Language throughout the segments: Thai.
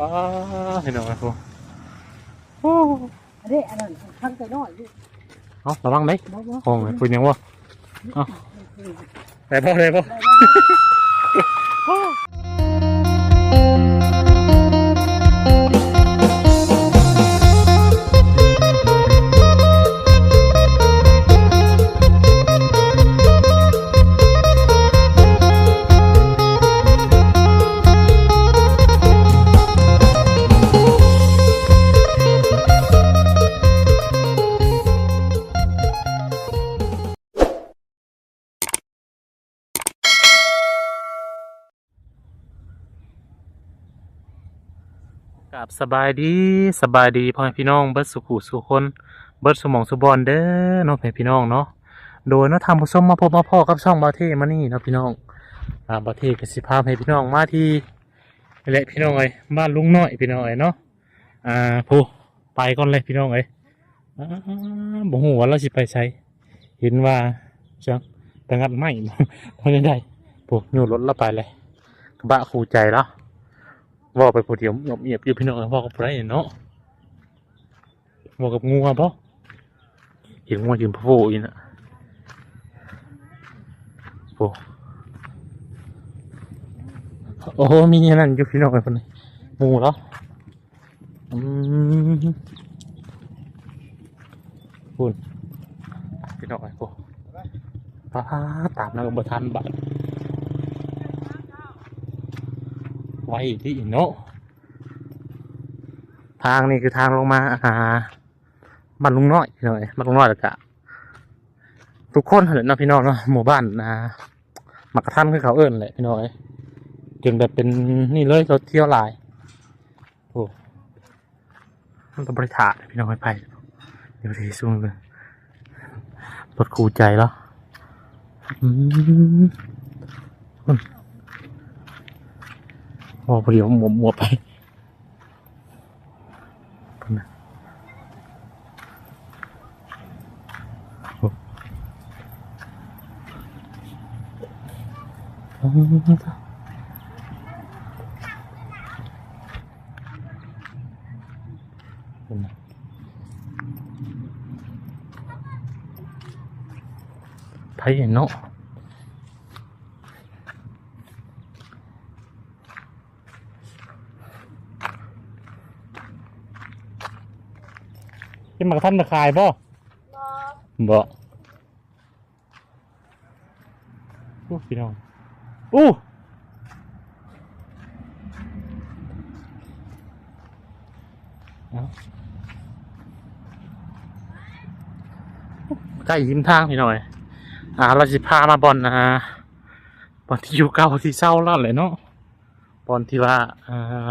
อ้าพี่น้องไอ้พวกโอ้อันนี้อันนั้นทั้งใจน้อยอยู่เอาระวังไหมบ่บ่ห้องไอ้คุณยังวะเอาแต่พ่อเลยพ่อกั บสบายดีสบายดีพ่อแม่พี่น้องเบิร์ดสุขุสุคนเบิร์ดสมองสุบอลเด้อน้องพ่อแม่พี่น้องเนาะโดยเนาทำผู้ชมมาพบมาพ่อกับช่องบาเทมานี่นะพี่น้องอ่าบาเทกับสิพาให้พี่น้องมาที่นี่แหละพี่น้องเอ้ยบ้านลุงน้อยพี่น้องเอ้ยเนาะอ่าผู้ไปก่อนเลยพี่น้องเอ้ยอ่าบ่ฮู้ว่าเราสิไปไสเห็นว่าจังแต่งัดไม่บ่ได้ได้ผู้อยู่รถเราไปเลยกระบะคู่ใจแล้ว ว่าไปผู้เดียวเงียบอยู่พี่น้องว่ากับไรเนาะว่ากับงูอะปะเห็นงูยืนพะโฟอีน่ะโอ้โอ้โหมีนั่นอยู่พี่น้องคนนี้งูเหรออืมคุณพี่น้องไอ้พวกป้าตามแล้วก็บ่ทันบัด ไว้ที่อินโนทางนี่คือทางลงมาอ่าบ้านลุงน้อยพี่น้อยบ้านลุงน้อยแล้วกะทุกคนเห็นนาะพี่น้องเนาะหมู่บ้านอ่ามักกะทันคือเขาเอิ้นแหละพี่น้อยจนแบบเป็นนี่เลยเราเที่ยวหลายโอ้มันต้องบริถาพี่น้องไปไปเดี๋ยวทีสูงเลยรถคูใจแล้วอืม พอพอดีว่าหมวหมวไปพุ่นน่ะโอ้โอ้พุ่นน่ะไผเห็นเนาะเป็นหมากท่านมาขายบ่บ่อู้พี่น้องอู้เอาใกล้ยิ้มทางพี่หน่อย อ่า เราจะพามาบอลนะบอลที่อยู่เก่าที่เศร้าแล้วเลยเนาะบอลที่ว่าอ่า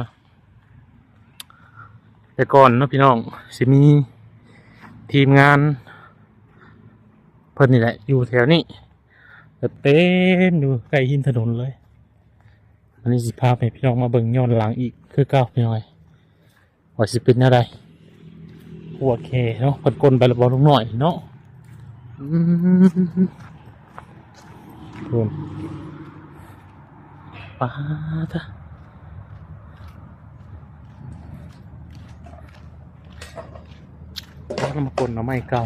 แต่ก่อนเนาะพี่น้องสิมี ทีมงาน เพิ่นนี่แหละ อยู่แถวนี้เต็มอยู่ใกล้หินถนนเลย อันนี้สิพาไปพี่น้องมาเบิ่งย้อนหลังอีกคือเก้าพี่น้อยว่าสิเป็นอะไรหัวเคเนาะเพิ่นกลนไปละบอลลงหน่อยเนาะอืมป้าดะ แล้วก็มากลนเอาไม้เก่า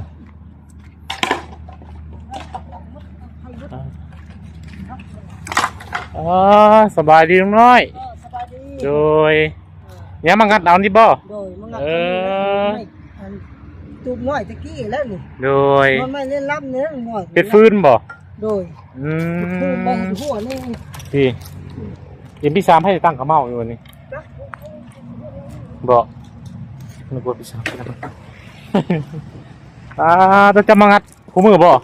อ๋อสบายดีลุงน้อยเออสบายดี โดยเนี่ยมางัดเอานี่บ่โดยมึงเออตูบน้อยตะกี้แล้วนี่ โดยมันไม่เล่นรับเนื้อหน่อยเป็นฟืนบ่ โดย อืตูบมไปหัวนี่พี่เอ็มพี่สามให้ตั้งกระเมาอยู่วันนี้บ่นึกว่าพี่สามให้ตั้ง อ่าเราจะมางัดคู่มือบ่ว้าว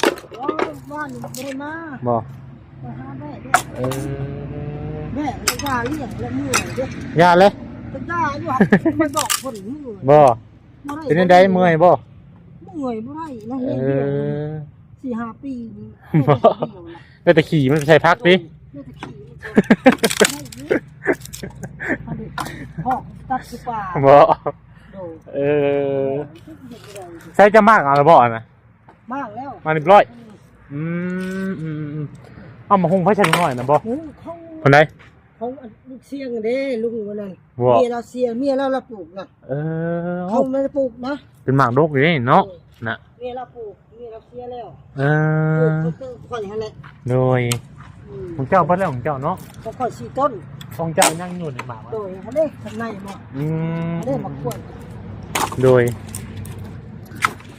บ้านนี่ไม่ได้มาบ่ไปหาแม่ด้วยเออแม่จะกล้าเลี้ยงแล้วมือเด้ออย่าเลยจะกล้าอยู่หักมันบอกคนมือบ่เป็นจังไดเมื่อยบ่เมื่อยบ่ได้นะเอเฮียเดียวอสี่ห้าปีนี่บ่ได้แต่ขี่มันใส่พักดิไม่ตะขี้พ่อตัดสุปาบ่โดย เออใส่จะมากเอาละบ่นะมากแล้วมาเรียบร้อยอืมอืมอืมเอามาหุงไฟชั้นหน่อยนะบ่หูเขาคนใดของลูกเสียงเด้ลุงวันนั้นบ่เมียเราเสียเมียเราเราปลูกนะเออเขาไม่ได้ปลูกนะเป็นหมากดกอยู่นี่เนาะน่ะเมียเราปลูกเมียเราเสียแล้วเอปลูกอเขาต้องค่อยให้แหละโดยอืมของเจ้าเพิ่นแล้วของเจ้าเนาะเขาค่อยสี่ต้นของเจ้ายังอยู่ในหมากวะโดยเขาได้ข้างในบ่อืมเขาได้มากล้วย โดย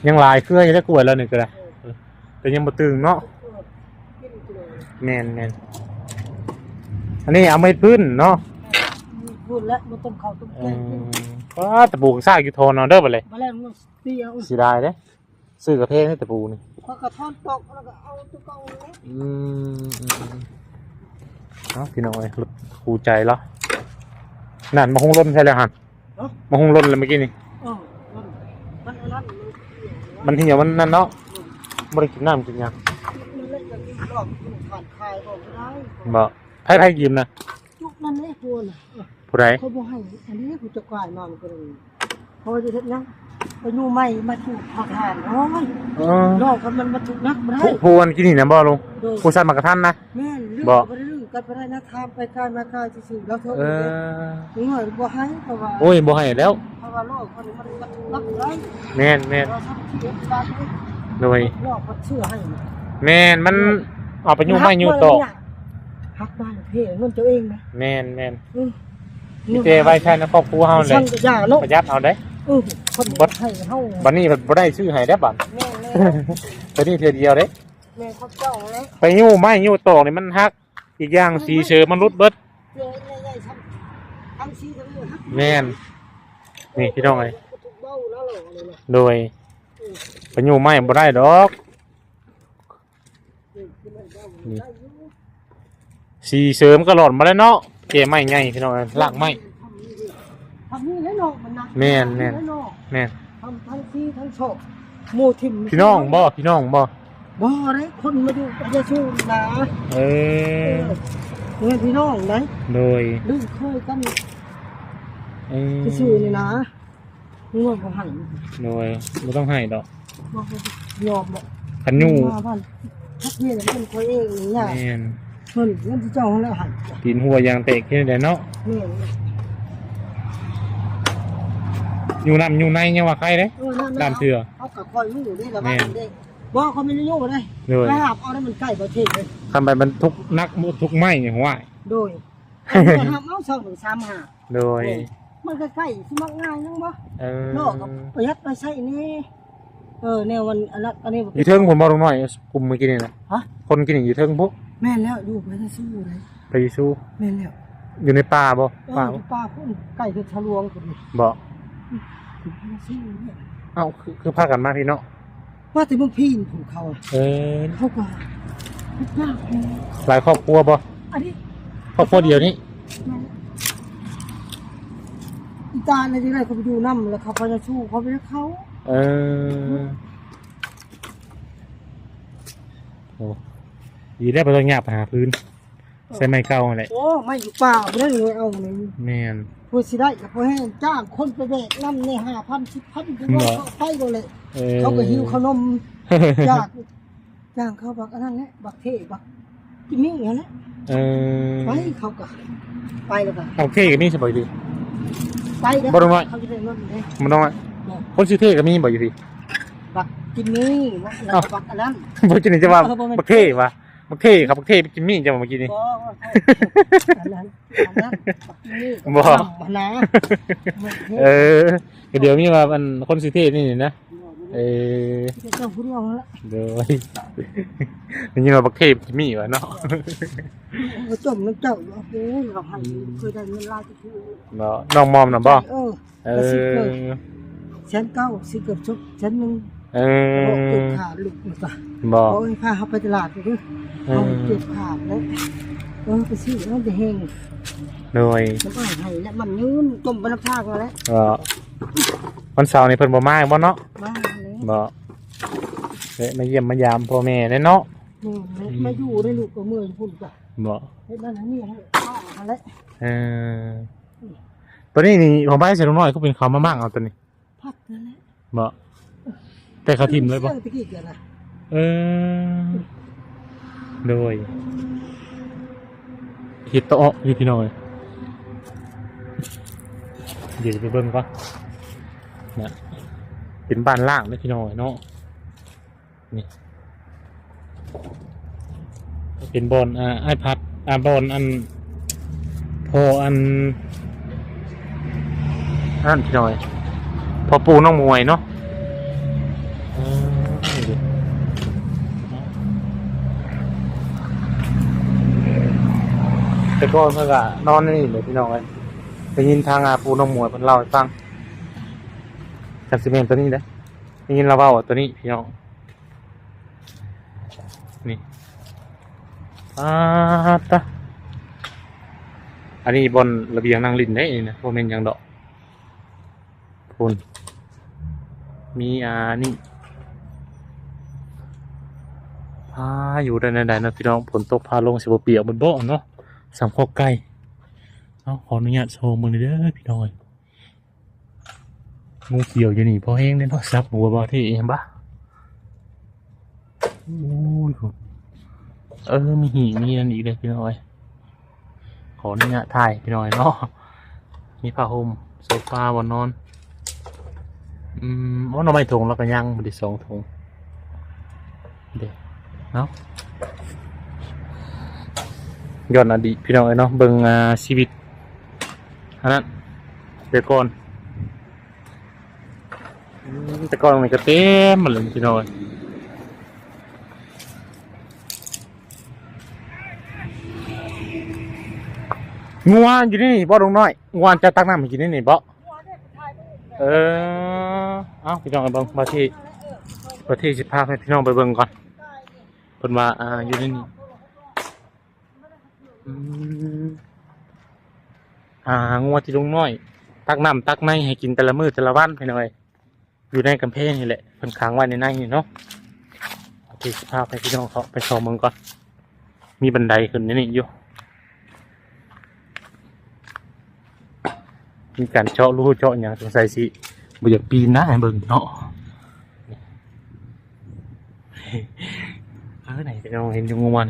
ยังหลายเครืออยู่ได้กล้วยแล้วนี่ก็ได้เออแต่ยังบ่ตึงเนาะเออกินเลยแม่นแม่นอันนี้เอาไม้พื้นเนาะพูดแล้วมันต้มข้าวต้มเอแกงกินอว้าตะปูซากอยู่โทนเอาเด้อบัดเลยมาแล้วมันเสียเอาสิได้เด้ซื้อกระเพงให้ตะปูนี่พอกระท่อนตกแล้วก็เอาตุ๊กเอาเลยอืมอืมอืมเนาะพี่น้องเอ้ยรถคูใจแล้วนั่นมาหงล้นใช่แล้วหันเนาะมาหงล้นเลยเมื่อกี้นี่เออมันมันอันนั้น มันเหี่ยวมันนั่นเนาะบ่ได้กินน้ำกินหยังมันเล่นอย่างนี้หลอกมันผ่านคายออกไม่ได้บ่ไผไผยืมนะจุกนั่นเลยตัวน่ะผู้ใดเขาบอกให้อันนี้กูจะกลายมามันก็เลยเขาจะเฮ็ดยังไปอยู่ใหม่มาถูกทอดทานโอ้ยเออนอกกันมันมาถูกนักมาได้ผู้ผู้อันกินนี่นะบ่ลุงโดยผู้สั่นมากระทันนะ แม่นเรื่องบ่ไปเรื่องกันไปได้นะทามไปกายมากายซื่อๆแล้วเท่าเอนั้นอถึงหน่อยบ่ให้เพราะว่า โอ้ยบ่ให้แล้ว เพราะว่าโลกคนมันมาถูกนักไร แม่นแม่นเราทำที่เด็ดบ้านนี้โดยโลกมันเชื่อให้แม่นมันเอาไปยุ่งไม่ยุ่งต่อฮักบ้านเพ่เงินตัวเองนะแม่นแม่นอืมมีแต่ไว้ใช้ในครอบครัวเฮาเลยช่างจะยาเนาะประหยัดเอาได้เออคนให้เฮาบัดนี้บ่ได้ซื้อให้ได้อบัดแม่แม่ตัวนี้เทื่อเดียวเด้แม่เขาเจ้าแล้วไปยู่ไม้ยู่ตอกนี่มันฮัก อีกอย่างสีเชิมันรุดเบิดเจอใหญ่ๆทำทำซีทั้งหมดฮักแม่นนี่พี่น้องเอ้ย โดยไปยู่ไม้บ่ได้ดอกนี่สีเสริมก็หลอดมาแล้วเนาะเกไม้ใหญ่พี่น้องเอ้ยลากไม้ทำนี่แล้วเนาะมันนะแม่นแม่นล้วเาะแม่นทำทั้งซีทั้งโชคหมู่ทิมพี่น้องบ่พี่น้องบ่บ่ได้คนมาดูประชาชนนะเอเอออเนี่ยพี่น้องนะโดยลืมเคยกันเออที่ชื่อนี่นะ งวดของหันโดยบ่ต้องให้ดอกบอกว่ายอมบอกคันยู่มาบ้านทักเนี่ยมันคอยเองนี่ยแม่นเพิ่นเงินที่เจ้าของแล้วหันตีนหัวยางเตะแค่นี้แหละเนาะนี่อยู่น้ำอยู่ในยังว่าใครเด้เออนั่นน้ำเถื่อเอากับคอยมือได้ละแม่บ้านนได้บ่เขาไม่ได้ยุ่งเลยโดยไปหาบเอาได้มันใกล้ประเทศเลยทำไปมันทุกนักทุกไม้เนี่ยหัวโดยเอาหาบเอาสองถึงสามหาโดย มันก็ใกล้สมัครง่ายนังบ่เออโลกกับประหยัดไปใช้นี่เออแนววันอันนั้นอันนี้อยู่เทิงผมบอกลงหน่อยกลุ่มเมื่อกี้นี่นะฮะ คนกินอยู่เทิงพวกแม่นแล้วอยู่ไปสู้เลยไปสู้แม่นแล้วอยู่ในป่าบ่เอป่าอบ่ป้าพุ่นใกล้จะทะลวงพุ่นนี่บ่ไปสู้เนี่ยเอ้าคือคือพากันมาพี่เนาะว่าแต่เมื่อพี่ผูกเขาอะเออเขาก็ทุกข์ยากเลยหลายครอบครัวบ่อันนี้ครอบครัวเดียวนี้ อีตาในที่ไรเขาไปดูน้ำแล้วเขาไปจะสู้เขาไปแล้วเขาเออโอ้ดีได้บ่ต้องหยาบไปหาพื้น ใส่ไม้เก่านั่นแหละโอ้ไม่อยู่ป่าไม่ได้เลยเอาเลยแม่นพูดสิได้กับพ่อแห้งจ้างคนไปแบกน้ำในห้าพันสิบพันถึงว่าเขาไปก็เลยเออเขาก็หิวขนมจากจ้างเขาบักอันนั้นแหละบักเทบักกินนี่อย่างนั้นแหละเออไปเขาก็ไปแล้วก็เอาเท่กับนี่สบายดี ไปแล้วบ่ต้องน้อย เขาจะได้เงินเลยมันต้องว่าคนชื่อเท่กับมีบ่อยู่ดีบักกินนี่แล้วก็บักอันนั้น บ่กินนี่จะว่าเออบ่แม่น บักเท่ว่ะบักเท่ครับบักเท่ไปกินมีจะมาเมื่อกี้นี่ บ่อันนั้นอันนั้นบักกินนี่บ่ บักหนามันเทเออเดี๋ยวมีว่ามันคนชื่อเท่นี่นี่นะ เออเจ้าผู้เดียวนั่นแหละเดี๋ยวนี่ว่าบักเท่ไปกินมีว่ะเนาะก็จมน้ำเจ้าอยู่โอ้ยเราให้เคยได้เงินลายที่คือเนาะน้องมอมน่ะบ่เออเออแสนเก้าสิเกือบชุบแสนหนึ่งเอโอ้เก็บอขาดลูกนี่ก็บ่เอาไอ้พาเขาไปตลาดไปด้วยเอเอาอเก็บขาดแล้วเออไปซื้อแล้วจะแห้งหน่วยมันก็ให้แล้วมันยืนจมไปน้ำทางแล้วก็วันเสาร์นี่เพิ่นบ่มาบ่เนาะมาเลย บ่เอ๊ะมาเยี่ยมมายามพ่อแม่แน่เนาะนี่มาอยู่ได้ลูกก็เมื่อยพุ่นจ้ะบ่เฮ็ดนั่นนี่ให้ข้าวอะไรเออตัวนี้นี่ของบ้านเสียน้อยก็เป็นเขามามากเอาตัวนี้พักนั่นแหละบ่แต่เขาทิมเลยบ่เรื่องตะกี้เกิดนะเออโดยเห็ดโตะอยู่พี่น้อยเดี๋ยวไปเบิ่งก่อนนะ เป็นบ้านล่างนะพี่น้อยเนาะนี่เป็นบอนอ่าไอพัดอ่าบอนอันพออันนั่นพี่น้อยพอปูน้องมวยเนาะอ่านี่ดิแต่ก่อนเพื่อก็นอนนี่เลยพี่น้องเลยได้ยินทางอาปูน้องมวยเพิ่นเล่าให้ฟัง จากซีเมนตัวนี้นะได้ยินเราเล่าวาตัวนี้พี่น้องนี่อาตะอันนี้บนระเบียงนั่งลินได้นี่นะโมเมนยังดอกคุณมีอ่านี่พาอยู่ได้ในใดๆนะพี่น้องฝนตกพาลงสิบเปียกบนโบะเนาะสามข้อไก่เอาขออนุญาตโชว์มือเด้อพี่น้อย งูเขียวอยู่นี่พอแห้งเลยเนาะซับหัวบ่ที่เห็นปะโอ้ยเออมีหีมีนั่นอีกเลยพี่น้อย ขออนุญาตถ่ายพี่น้อยเนาะมีผ้าห่มโซฟาบนนอน อืมว่าเราไม่ถงแล้วก็ยังบไดีสองถงเด็กเนาะย้อนอดีตพี่น้องเอ้ยเนาะเบิ่งอ่าชีวิตอันนั้นเดี๋ยวก่อน แต่ก่อนมันก็เต็มหมดเลยพี่น้องเอ้ยงัวอยู่นี่บ่ลงน้อยงัวจะตักน้ำให้กินนี่นี่บ่เออเอาพี่น้องไปเบิ่งมาที่ประเทศสิพาให้พี่น้องไปเบิ่งก่อนเพิ่นว่าอ่าอยู่นี่อืมอ่างัวที่ลุงน้อย ตักน้ำตักในให้กินแต่ละมื้อแต่ละวันพี่น้อย อยู่ในกำแพงนี่แหละเพิ่นค้างไว้ในในนี่เนาะโอเคสิพไปพี่น้องเขาไปชมเมืองก่อนมีบันไดขึ้นในนี่อยู่มีการเจาะรูเจาะอย่างสงสัยสิบ่อยากปีนนะไอ้เบิ่งเนาะเออไหนจะเห็นยู่งูมัน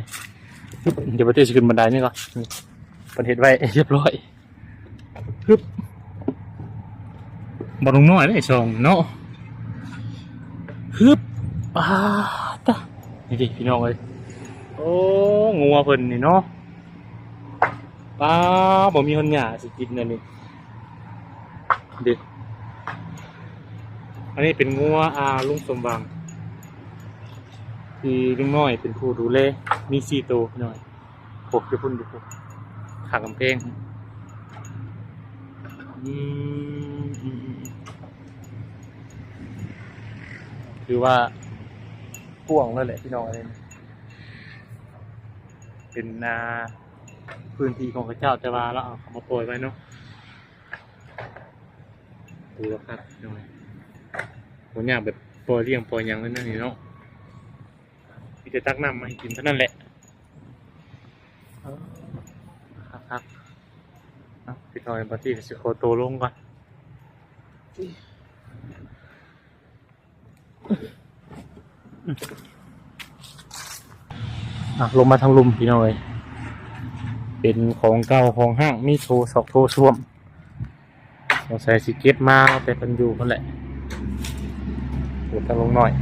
ฮึบเดี๋ยวประเทศสิขึ้นบันไดนี่ก่อนประเทศไว้เรียบร้อยฮึบบ่ลลงน้อยเลยสองเนาะ ฮึบอ่าตะนี่ดิพี่น้องเอ้ยโอ้งัวเพิ่นนี่เนาะป้าบ่มีคนหยาสิกินอันนี้เด็กอันนี้เป็นงัวอาลุงสมบังที่ลุงน้อยเป็นผู้ดูแลมีสี่ตัวพี่น้อยปกจะพุ่นอยู่ปุ๊ขากำแพงอืมอืมอืม คือว่าพ่วงแล้วแหละพี่น้องอะไรเป็นนาพื้นที่ของพระเจ้าแต่ว่าเราเอาเขามาปล่อยไว้เนาะดูแล้วครับหน่อยผมอยากแบบปล่อยเลี้ยงปล่อยยังไว้นั่นนี่เนาะมีแต่ตักน้ำมาให้กินเท่านั้นแหละครับครับพี่น้อยบาที่สิโคโตลงก่อน อะลงมาทางลุมพี่น้อยเป็นของเก่าของห้างมีโทรสอกโทรช่วมเราใส่สิเก็ตมาแต่เป็นอยู่นั่นแหละปวดตะลงหน่อย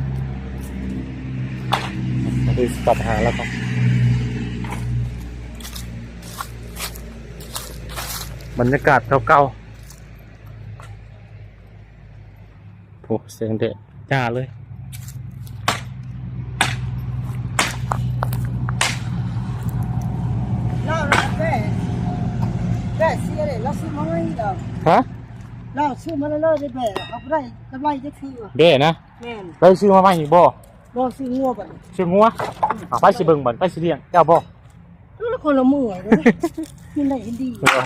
มาดูตัดหาแล้วครับบรรยากาศเก่าๆโอ้เสียงเด็ดจ้าเลย เราเราได้ได้เสียเลยเราซื้อมาให้ดอก ฮะเราซื้อมาแล้วได้แบกเขาบ่ได้กำไรจะคือว่าเด้นะแม่นไปซื้อมาใหม่อีกบ่บ่ซื้องัวบัดซื้องัวเอาไปสิเบิ่งบันไปสิเลี้ยงเจ้าบ่แล้วคนละมือเลยกินได้กินดีเอ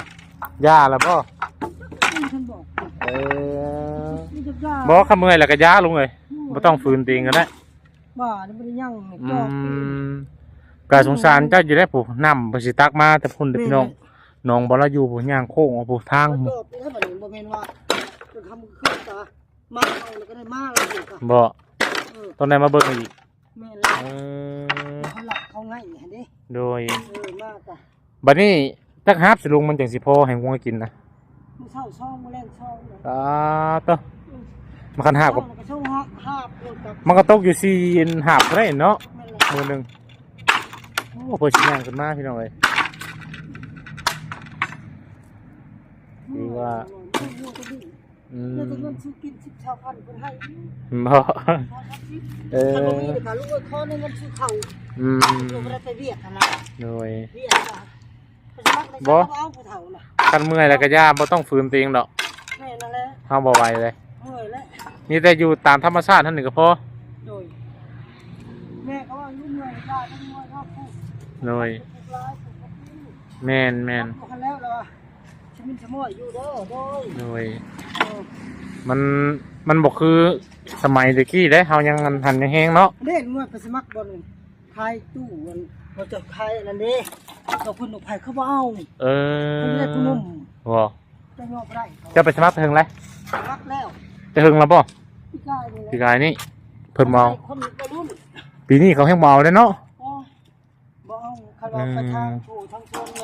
อย่าแล้วบ่นี่ท่านบอกเออนี่จะยาบ่ขมือแล้วก็ย่าลงเลยบ่ต้องฝืนตีงกันได้บ้านี่บ่ได้ยังนี่อืจอกมกาสงสารเจ้าอยู่ได้ผู้นำไปสิตักมาแต่พุ่นเด้อพี่น้อง น้องบ่ละอยู่ผู้ย่างโค้งเอาผู้ทางมันจอกนี่ถ้าบัดนี้บ่แม่นว่าจะทำขึ้นตามาเอาแล้วก็ได้มาแล้วอยู่ก็บ่เออตอนไหนมาเบิ่งอีกแม่นแล้วเออเขาหลับเขาง่ายเนี่ยเด้โดยเออมากอะบัดนี้จักฮับสิลุงมันจังสิพอให้งัวกินนะมื้อเช้าช่องมื้อแรงช่องเลยตาเตอมันคันหาบกับช่องก็ช่องฮะหาบลงกับมันก็ตกอยู่สี่หาบก็ได้เนาะนั่นแหละมือหนึงโอ้เพิ่นสิย่างขึ้นมาพี่น้องเอ้ย ว่าอืเดี๋ยวจะมเงินซื้อกินสิบชาวพันคนให้บ่ชาวพันสิบเอถ้าอบ่มีเลยค่ะลูกเอ้ยขอในเงินซื้อข้าวอืมลูกบ่ได้ไปเวียดหั่นน่ะโดยเวียดอะเขาจะมักในบ่ชาวเอาผู้เฒ่าน่ะคันเมื่อยแล้วก็ย่าบ่ต้องฝืนตัวเองดอกแม่นั่นแหละเฮาบ่ไหวเลยเมื่อยแล้วนี่แต่อยู่ตามธรรมชาติเท่านี้ก็พอโดยแม่ก็ว่าลูกเมื่อยได้ลูกเมื่อยก็พูดโดยพูดร้ายพูดบ่พูดแม่นแม่นพูดกันแล้วเหรอชิ มินชะม่อยอยู่เด้อโดยโดยเออมันมันบ่คือสมัยตะกี้เด้เฮายังหันยังแฮงเนาะเด่นเมื่อไปสมัครบอลขายตู้มันเราจะขายอันนั้นเด้เราคุณหนุกไผ่เขาบ่เอาเอเขาไม่ได้อผู้นุ่มบ่จะยอมบ่ได้เขาจะไปสมัครเพิ่งเลยสมัครแล้วจะเพิ่งแล้วบ่พี่กายนี่แหละปีกายนี่เพิ่นบ่เอาคนวัยรุ่นปีนี้เขาแฮงบ่เอาเลยเนาะโอ้ยบ่เอาคันว่าไปทางโชว์ทางโซนอ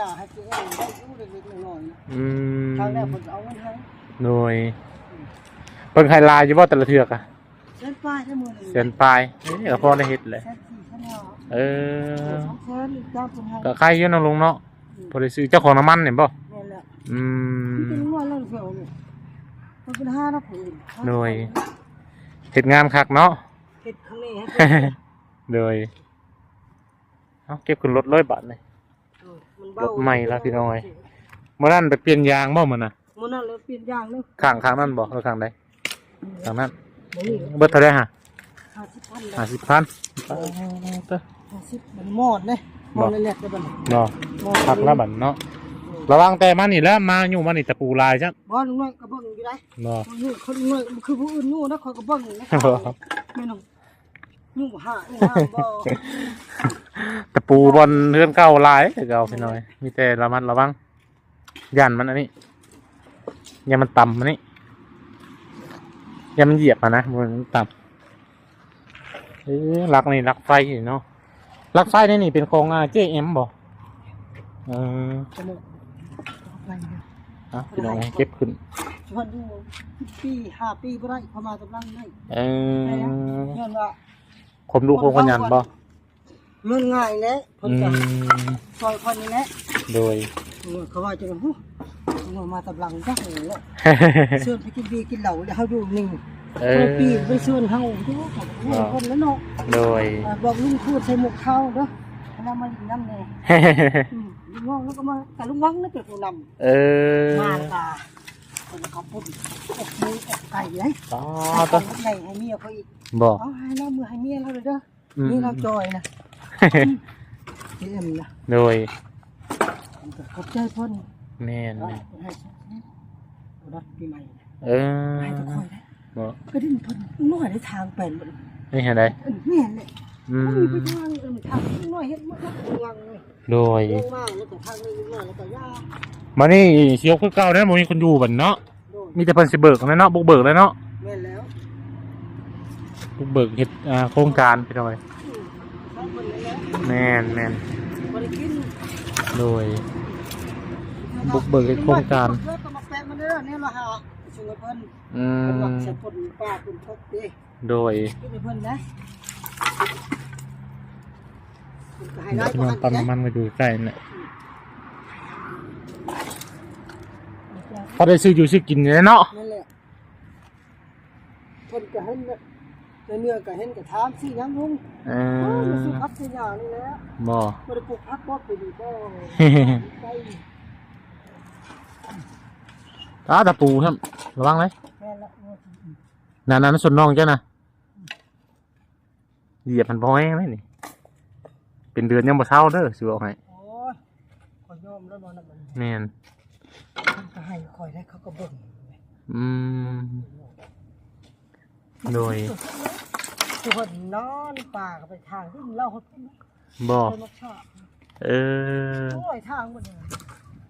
ย่าให้ตัวเองได้อยู่เล็กๆน้อยๆนะอืมทางแรกเพิ่นเอาเงินให้โดยเพิ่นให้ลายอยู่บ่แต่ละเทือกอะเส้นป้ายได้มื้อนึงเส้นปลายนี่ก็พอได้เฮ็ดเลย เส้นสี่เส้นห้าเออสองเส้นจ้างเพิ่นให้ก็ใครอยู่เนาะลุงเนาะพอได้ซื้อเจ้าของน้ำมันนี่บ่นี่นแหละอืมมันเป็นน้อยแล้วเสียวนี่มันเป็นห้านะผืนหน่วยเฮ็ดงานคักเนาะเฮ็ดข้างนี้ให้ โดยเอาเก็บขึ้นรถร้อยบาทเลยมัน รเบาถใหม่ละพี่น้อยเมื่อนั้นไปเปลี่ยนยางบ่มันน่ะมันนั่นเลยเปลี่ยนอย่างนึงข้างข้างนั้นบ่หรือข้างใดข้างนั้นบ่นี่เบิดเท่าไหร่ฮะห้าสิบพันห้าสิบพันห้าสิบมันมอดเลยมอดเลยแหลกได้บ่นี่เนาะมอดพักแล้วบัดเนาะระวังแต่มานี่แล้วมาอยู่มานี่ตะปูลายจ้ะบ่ลุงน้อยก็เบิ่งอยู่ได้เนาะอยู่คนลุงน้อยคือผู้อื่นอยู่นะคอยก็เบิ่งนะแม่น้อง ยุ่งหายุ่งหาบ่ตะปูบนเรือนเก่าหลายแต่เก่าพี่น้อย มีแต่ระมัดระวังยันมันอันนี้อย่ามันต่ำมันนี่อย่ามันเหยียบอะนะมันต่ำเออลักนี่ลักไฟนี่เนาะลักไฟนี่นี่เป็นโครงอาเจเอ็มบ่เออจมูกไปเด้ออะพี่น้องเก็บขึ้นชวนอยู่ปีห้าปีบ่ได้เข้ามากำลังได้เออย้อนว่า ผมดูโครงขยันบ่เรื่องง่ายแหละเพิ่อืนก็มซอยคนนี่แหละโดย เออเขาว่าจังฮู้มามาตำลังจักเลยแหละเชิญไปกินเบียร์กินเหล้าแล้วเฮาอยู่นิ่งเอเอออปีไปชวนเฮาอยู่กับคนแล้วเนาะโดย อ่าบอกลุงพูดใส่หมวกเขาเด้อแล้วมาอยู่น้ำแน่อืมลุงว่างแล้วก็มาแต่ลุงวังนั่นเป็นผู้นเออำมาแล้วก็ คนเขาพูดอกมืออกไก่เลยต่อให้ต่อนใหญ่ให้เมียเขาอีกบอกเอาให้เรามือให้เมียเราเลยเด้อนี่เราจอยนะเอ็มนะโดยขอบใจพ่นแม่นให้แม่นให้รัดปีใหม่เออให้ทุกคนนะบอกก็ดิ้นพ่นน้อยในทางเป็นหมดนี่เห็นได้แม่นเลย อืมันมมีไปทางเออทางน้อยเห็นมันก็วังเลยโดยลงมาแล้วก็ทางนี้มาแล้วก็ย่ามานี่เชียวคือเก่าแล้วบ่มีคนอยู่บัดเนาะโดนมีแต่เพิ่นสิเบิกนะเนาะบุกเบิกแล้วเนาะแม่นแล้วบุกเบิกเฮ็ดอ่าโครงการไปหน่อยอืมเขาเพิ่นเลยแล้วแม่นแม่นบ่ได้กินโดย บุกเบิกในโครงการ เพิ่นก็มาแปะมันเด้อเนี่ยละหาช่วยเพิ่นอืเพิ่นว่ามจะพ่นป้าเพิ่นพกเด้โดย กินให้เพิ่นนะ เพิ่นก็ให้ได้พี่น้องปั๊มน้ำมันมาดูใกล้นี่พอได้ซื้ออยู่ซื้อกินเนี่ยเนาะนั่นแหละเพิ่นก็เห็นเนี่ยในเนื้อก็เห็นก็ถามสิยังลุงเอเอออมาซื้อพักสิหยานี่แหละบ่บ่ได้ปลูกพักบ่ไปดีบ่ไปอ้าตะปูครับระวังเลยแม่นละว่าสินั่นนั่นส่วนน้องเจ้านะ เหยียบมันบ่อยไหมนี่ เป็นเดือนยังบ่เศร้าเด้อสิบอกให้โอ้ยขอยยอมแล้วเนอนน่ะมันแม่นเพิ่นก็ให้คอยได้เขาก็เบิ่งอืมโดยคือเพิ่นนอนป่าก็ไปทางที่เล่าเพิ่นบ่เพิ่นมาชอบเออโอ้ยทางบ่ได้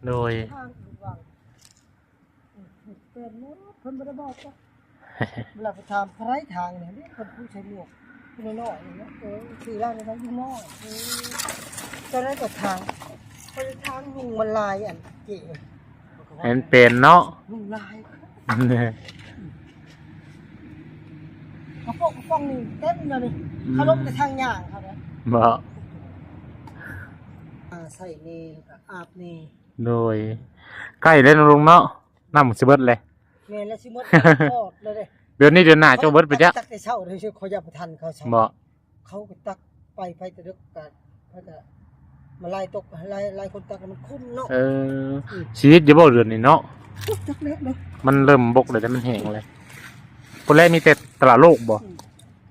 โดยทางอีกวังอืมเป็นเนาะเพิ่นบ่ได้บอกจ้ะเวลาไปถามใครทางเนี่ยนี่เพิ่นผู้ใช้หมวก ผู้น้อยๆเนี่ยเออคือร่างในนั้นอยู่น้อยเออตอนนั้นก็ทางคนทางลุงมันลายอันเจ๋เห็นเป็นเนาะลุงลายเนี่ยกระโปงกระโปองนี่เต็มเลยนี่เขาลงไปทางย่างเขาเนี่ยบ่อ่าใส่นี่แล้วก็อาบนี่โดยใกล้เลยเนาะลุงเนาะน้ำสิเบิดเลยแม่นแล้วสิหมดทอดเลยเด้ เดือนนี้เดือนหน้าเจะเบิดไปจ้ะตักแต่เช้าเลยชื่อเขาอยากไปทันเขาเช้าบ่เขาก็ตักไปไปแต่ดึกกันเขาจะมาไล่ตกไล่ไล่คนตักมันคุ้มเนาะเออชีวิตอยู่บ่เดือนนี้เนาะจักเล็กเลยมันเริ่มบกเลยแต่มันแห้งเลยคนแรกมีแต่ตลาดโลกบ่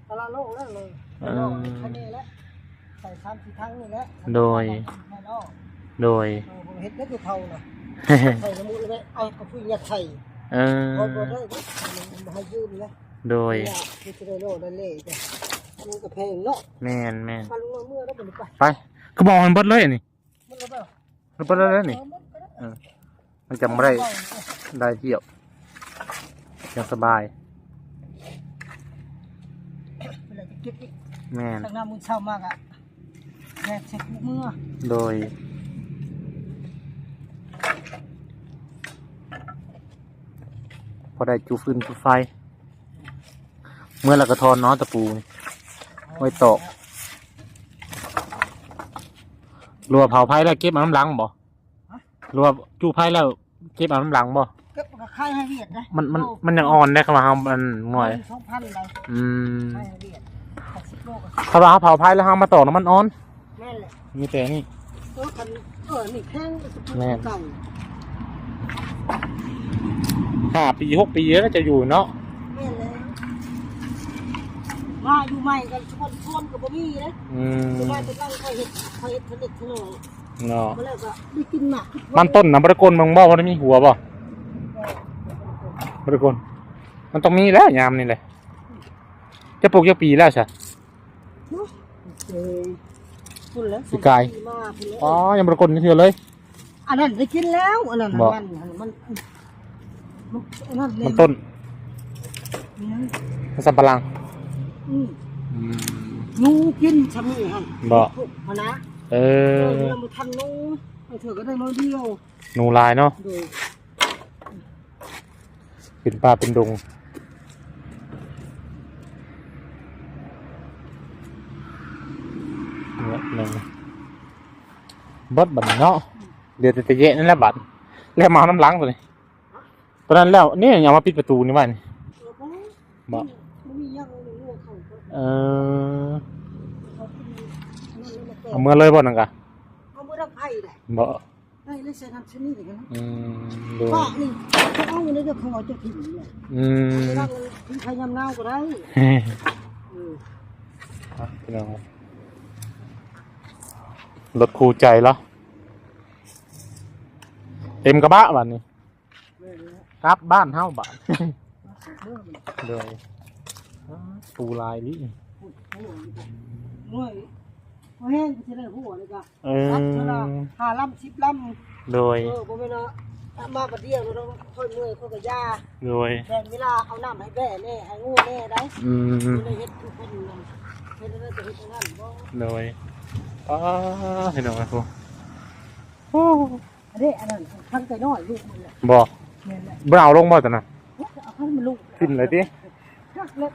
ตลาดโลกแล้วเลยเออไปนอกแค่นี้แหละใส่สามสี่ทั้งนี่แหละโดยไม่นอกโดยเออผมเห็ดได้คือเขาน่ะใส่น้ำมูกเลยไหมเอากระพุ้ยยัดใส่ เออพอบ่ได้ก็มาให้ยืมนะโดยคือจะได้โลดเล่จ้ะมันก็แพงเนาะแม่นแม่นมาลุงเมื่อแล้วมันไปไปก็บอกมันเบิดเลยนี่มันก็บบมันเบิดเลยนี่เออมันก็ได้เออมันจะไม่ได้ได้เที่ยวยังสบายแม่นตั้งหน้ามือเช้ามากอะแดดเสร็จเมื่อโดย พอได้จูฟืนจูไฟ เมื่อเรากระทอนเน้อตะปูนี่ไว้ตอกรัวเผาไผ่แล้วเก็บเอาน้ำหลังบ่รัวจูไผ่แล้วเก็บเอาน้ำหลังบ่เก็บกับค่ายให้เวียดนะมันมันมันยังอ่อนได้เข้ามาเอามันหน่อยสองพันเลยอืมค่ายให้เวียดหกสิบโลก็ถ้าเราเอาเผาไผ่แล้วเอามาตอกน้ำมันอ่อนแม่นแหละมีแต่นี่เออคันเออนี่แข้งก็จะแม่นเก่า ห้าปีหกปีแล้วจะอยู่เนาะแม่นเลยมาอยู่ใหม่กันชนชนกับบ่มีเลยอืมอยู่ใหม่เป็นร่างเขาเห็ดเขาเห็ดเขาเด็ดเขาหน่อยเนาะมาแล้วก็ได้กินหมากทุกวัมันต้นนะบริกลมึงบ่เพราะมันมีหัวบ่บริกลมันต้องมีแล้วยามนี่เลยจะปลูกจะปีแล้วใช่เนาะเอ้ยพูดแล้วสิกายมาพูดแล้วอ๋อยังบริกลนี่เถื่อเลย อันนั้นได้กินแล้วอันนั้นบ่ มันมันมันมั นอันนั้นเลยมันต้นเนี่ยมันสับปะหลังอืมอืมงูกินชะมีฮะบ่พวกพะนะเอเอออเรามาทันงูไอ้เถื่อก็ได้น้อยเดียวหนูลายเนาะโดยเป็นป่าเป็นดงเนี่ยหนึ่งเบิดบัดนเนาะเดี๋ยวจะจะแยะนั่นแหละบัดแล้วมาเอาน้ำหล้างตัวนี้ ตอนนั้นแล้วนี่อย่ามาปิดประตูนี่ว่านี่เออบ่บ่มันมีอย่างหนึ่งงูเขาก็เออเขากินนั่นเลยมาแปะเอาเมื่อเลยบ่นังกะเอามือรับไผ่เลยบ่ไผ่เลยใส่น้ำชนิดอย่างนั้นอืมดูป้านี่เขาเอาเงินเดี๋ยวเขาเอาจะถิ่นเลยอืมนั่งทิ้งพยายามนาวก็ได้เฮ้ยเอออะพี่น้องรถคู่ใจแล้วเต็มกระบะบัดนี้แม่นแล้ว กลับบ้านเฮาบาดเมื่อมันเลยอ่าปูลายดิพูดหัวนี่ก็เมื่อยพอแห้งก็จะได้หัวเลยก็เอรับเท่าไหร่อหาลำสิบลำโดยเออผมไม่นะมาประเดี๋ยวเราต้องค่อยเมื่อยค่อยกระยาโดยแบ่งเวลาเอาน้ำให้แบ่แน่ให้งูแน่ได้อืมไม่ได้เฮ็ดทุกคนนะเฮ็ดได้จะเฮ็ดอย่างนั้นบ่โดยอ้าพี่น้องครับผมอันนี้อันนั้นทั้งใจน้อยลูกมันแหละบ่แม่นแหละบ่เอาลงบ่จ้ะนะเอาให้มันลูกกินเลยดิจักเล็ก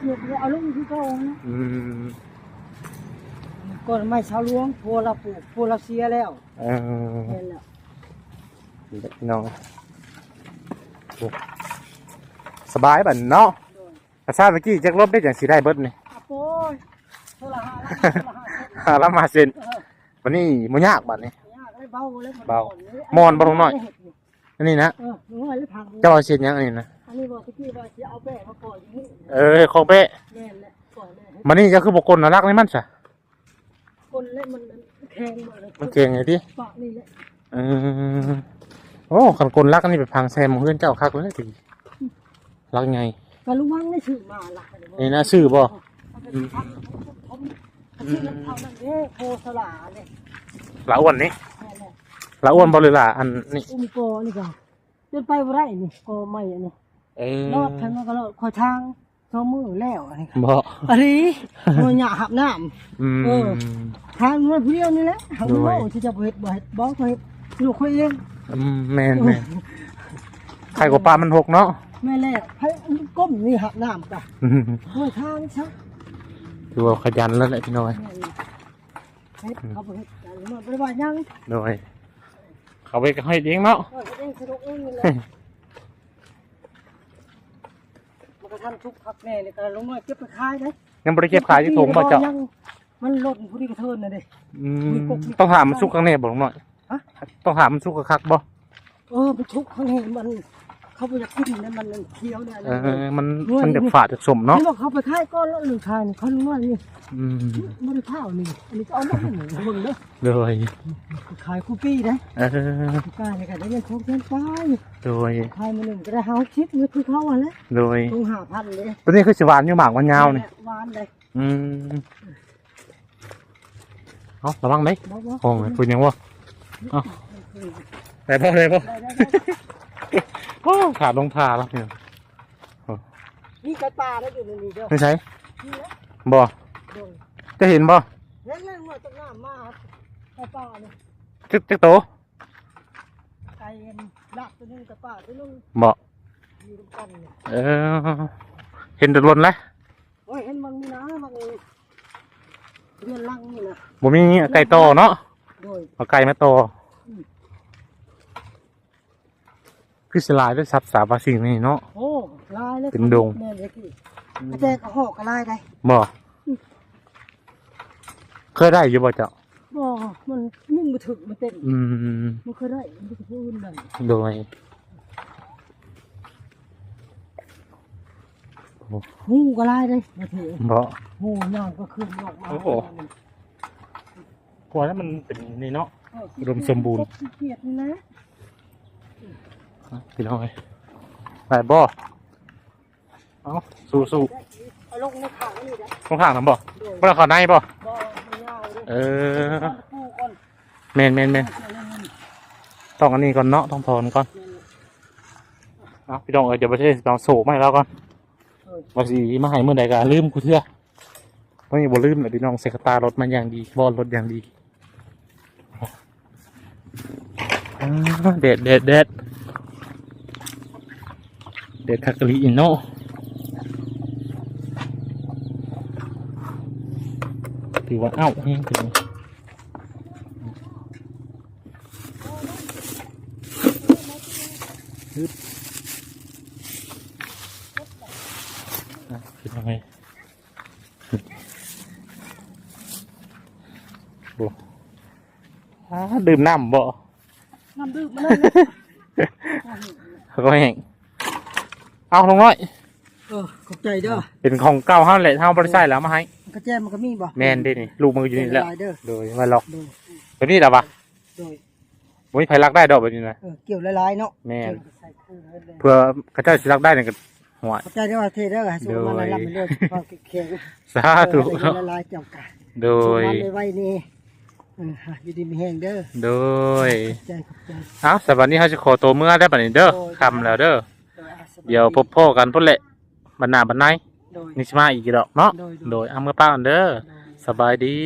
เกียดเอาลูกที่เขานะอืมก่อนไม่ชาวหลวงพัวเราปลูกพัวเราเสียแล้วเออแม่นแล้วพี่น้องโอ้สบายบัดเนาะโดยกระซาตะกี้จักรบได้จังสิได้เบิดนี่อะโปยโทรหาแล้วโทรหาหาละมาเซ็นเออวันนี้บ่ยากบัดนี้ยากเลยเบาเลยเบามอนบ่ลงหน่อย อันนี้นะเออน้อยเลยพังเจ้าเอาเซ็นยังอันนี้นะอันนี้บอกตะกี้ว่าจะเอาแป้มาปล่อยอย่างนี้เออของเป๊ะแม่นแหละปล่อยแม่มันนี่จะคือบ่กลน่ารักนี่มันซะคนเล่นมันแข็งหมดเลยมันเก่งไงติปากนี่แหละเออโอ้คันกลรักอันนี้ไปพังแซมของเพื่อนเจ้าคักเลยติรักไงกะลุงวังได้ชื่อมาหลักเลยนี่นะชื่อบ่เอาไปทำผมชื่อน้ำเท่านั้นเด้โพสลาเนี่ยละอ้วนนี่แม่นแห ละละอ้วนบ่เลยล่ะอันนี้อุ้มโกนี่ก็จนไปบ่ได้นี่โกไม่อันนี้เออรอดทางนั้นก็รอดคอยทางสองมือแล้วอันนี้บ่อันนี้มันหยาหับน้อืมเออำทางมันเพี้ยวนี่แหละทางมันโดยโอ้ที่จะบ่เฮ็ดบ่เฮ็ดบ่เขาเฮ็ดลูกเขาเองอืมแม่นแม่นไข่กว่าปลามันหกเนาะแม่แรกให้ก้มนี่หับน้ำกะอืมห้วยทางซะถือว่าขยันแล้วแหละพี่น้อยเฮ็ดเขาบ่เฮ็ดกันมันบ่ได้ว่าหยังโดย เขาไปให้เลี้ยงเนาะเออเฮ็ดเองสนุกเองนี่แหละมันก็ทันทุกพักแน่นี่ก็ลงมาเก็บไปขายเด้ยังบริเก็บขายที่ถุงบ่เจ้ายังมันหล่นผู้ที่กระเทินน่ะเด้ อืมต้องถามมันสุกข้างในบอกหน่อยฮะ ต้องถามมันสุกคักๆบ่เออมันทุกข้างในมัน เขาบ่อยากกินนะมันเคี้ยวเนี่ยเออมันมันจะฝาดจะสมเนาะนี่บอกเขาไปขายก้อนแล้วหรือขายนี่เขารู้ว่านี่อืมไม่ได้ข้าวนี่อันนี้ก็เอามาให้หนูเบิ่งเด้อโดยขายคุกกี้นะเออคุกกี้นี่ก็ได้เงินทองเงินไปโดยขายมาหนึ่งก็ได้หาคิดเงินคือเขาอะแหละโดยทงห้าพันเลยตัวนี้คือสิหวานอยู่หมากมันยาวนี่หวานเลยอืมเอาระวังไหมบอกว่าห้องเลยพูดยังวะเอาแต่พอเลยพอได้ได้ได้ โอ้ขาดลงทาแล้วเนี่ยนี่ไก่ปลาได้อยู่ในนี้เด้อไม่ใช่นี่แหละบ่โดยจะเห็นบ่เล่นเล่นมาจากน้ำมาไก่ปลาเนี่ยจึกจึกโตไก่เอ็นลากตัวนึงไก่ปลาตัวนึงบ่อยู่ด้วยกันเนี่ยเออเห็นแตะลนแล้วโอ้ยเห็นมันนี่นะมันเรียนลังนี่นะบ่มีไก่โตเนาะโดยเอาไก่มาโต คือสลายด้วยสับสาบาสิ่งนี่เนาะ โอ้ลายเลยเป็นดงแม่เลยพี่กระแจกระหอกกระลายได้บ่เคยได้อยู่บ่เจ้าบ่มันยิ่งมาถึกมันเต้นอืมมันเคยได้มันจะพูดได้โดยหูกระลายได้มาถือบ่หูย่างก็ขึ้นออกมาโอ้โห กลัวแล้วมันเป็นนี่เนาะ อุดมสมบูรณ์ เกียดนี่นะ พี่น้องเอ้ยไปบ่เอาสู้สู้เอาลงในถังนี่นะตรงข้างนั้นบ่โดยบ่ได้เขอในบ่บ่ไม่ยาวเลยเออปูก่อนแม่นแม่นแม่นต้องอันนี้ก่อนเนาะต้องถอนก่อนเอาพี่น้องเอ้ยเดี๋ยวประเทศเราโศกมาให้เราก่อนเออว่าสิมาให้เมื่อใดก็ลืมกูเถื่อวันนี้บ่ลืมเลยพี่น้องเสกตารถมันอย่างดีบอลรถอย่างดีอ่าเด็ดเด็ดเด็ด เด็ดคักกะลีอินโนถือว่าเอ้าเฮงถึงฮึบอะคือทำไงโอ้อ่าดื่มน้ำบ่ น้ำดื่มมาเลยนะเขาก็แห้ง เอาลงน้อย เออขอบใจเด้อเป็นของเก่าเฮาแหละเฮาบ่ได้ใช้แล้วมาให้กระแจมันก็มีบ่แม่นเด้นี่ลูกมืออยู่นี่แหละลายเด้อโดยมาล็อกโดยตัวนี้ล่ะวะโดยบ่มีไผรักได้ดอกแบบนี้นะ เออเกี่ยวลายๆเนาะแม่น เกี่ยวใส่คู่ให้เลยเพื่อเขาเจ้าสิรักได้นี่ก็หัว ขอบใจเด้อว่าเทเด้อให้สู้มันลำไปเรื่อยพอเขียงสาธุเออให้ละลายเจ้ากาโดสู้ยมันไว้ๆนี่เออฮะอยู่ดีมีแห้งเด้อโดยขอบใจขอบใจ เอ้าสวัสดีเฮาจะขอตัวเมื่อได้บัดนี้เด้อค่ำแล้วเด้อโดยอาสบา เดี๋ยวพบพ่อกันพุ่นแหละบัดหน้าบัดในโดยนี่สิมาอีกดอกเนาะโดย โดยเอาเมื่อป้ากันเด้อโดยสบายดี